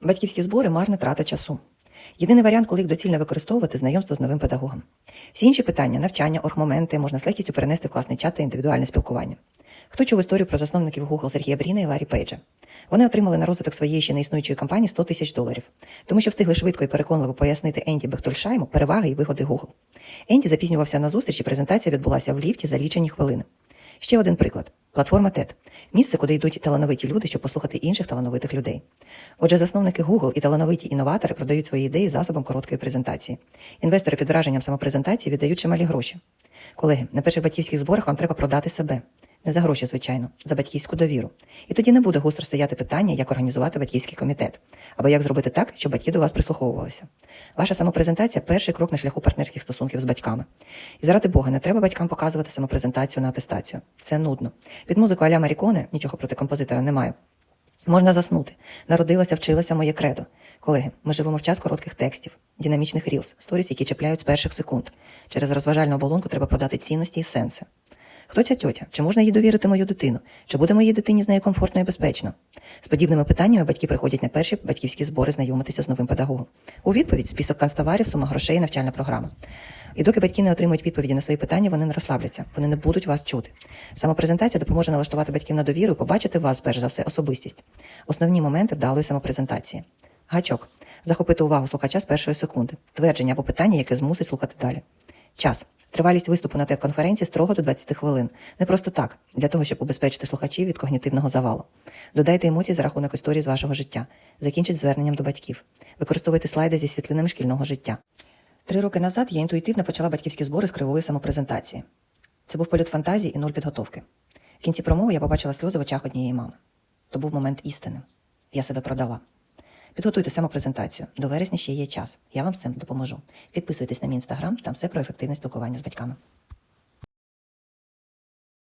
Батьківські збори марна трата часу. Єдиний варіант, коли їх доцільно використовувати знайомство з новим педагогом. Всі інші питання, навчання, оргмоменти можна з легкістю перенести в класний чат та індивідуальне спілкування. Хто чув історію про засновників Google Сергія Бріна і Ларі Пейджа? Вони отримали на розвиток своєї ще неіснуючої компанії 100 тисяч доларів, тому що встигли швидко і переконливо пояснити Енді Бехтольшайму переваги і вигоди Google. Енді запізнювався на зустріч, і презентація відбулася в ліфті за лічені хвилини. Ще один приклад. Платформа TED – місце, куди йдуть талановиті люди, щоб послухати інших талановитих людей. Отже, засновники Google і талановиті інноватори продають свої ідеї засобом короткої презентації. Інвестори під враженням самопрезентації віддають чималі гроші. Колеги, на перших батьківських зборах вам треба продати себе. Не за гроші, звичайно, за батьківську довіру. І тоді не буде гостро стояти питання, як організувати батьківський комітет, або як зробити так, щоб батьки до вас прислуховувалися. Ваша самопрезентація перший крок на шляху партнерських стосунків з батьками. І заради Бога, не треба батькам показувати самопрезентацію на атестацію. Це нудно. Під музику Аля Маріконе, нічого проти композитора не маю. Можна заснути. Народилася, вчилася моє кредо. Колеги, ми живемо в час коротких текстів, динамічних рілс, сторіс, які чіпляють з перших секунд. Через розважальну оболонку треба продати цінності і сенси. Хто ця тьотя? Чи можна їй довірити мою дитину? Чи буде моїй дитині з нею комфортно і безпечно? З подібними питаннями батьки приходять на перші батьківські збори знайомитися з новим педагогом. У відповідь список канцтоварів, сума грошей і навчальна програма. І доки батьки не отримують відповіді на свої питання, вони не розслабляться, вони не будуть вас чути. Самопрезентація допоможе налаштувати батьків на довіру і побачити вас, перш за все, особистість. Основні моменти вдалої самопрезентації. Гачок. Захопити увагу слухача з першої секунди. Твердження або питання, яке змусить слухати далі. Час. Тривалість виступу на TED-конференції строго до 20 хвилин. Не просто так, для того, щоб убезпечити слухачів від когнітивного завалу. Додайте емоцій за рахунок історії з вашого життя. Закінчіть зверненням до батьків. Використовуйте слайди зі світлинами шкільного життя. Три роки назад я інтуїтивно почала батьківські збори з кривої самопрезентації. Це був політ фантазії і нуль підготовки. В кінці промови я побачила сльози в очах однієї мами. То був момент істини. Я себе продала. Підготуйте самопрезентацію. До вересня ще є час. Я вам з цим допоможу. Підписуйтесь на мій інстаграм, там все про ефективне спілкування з батьками.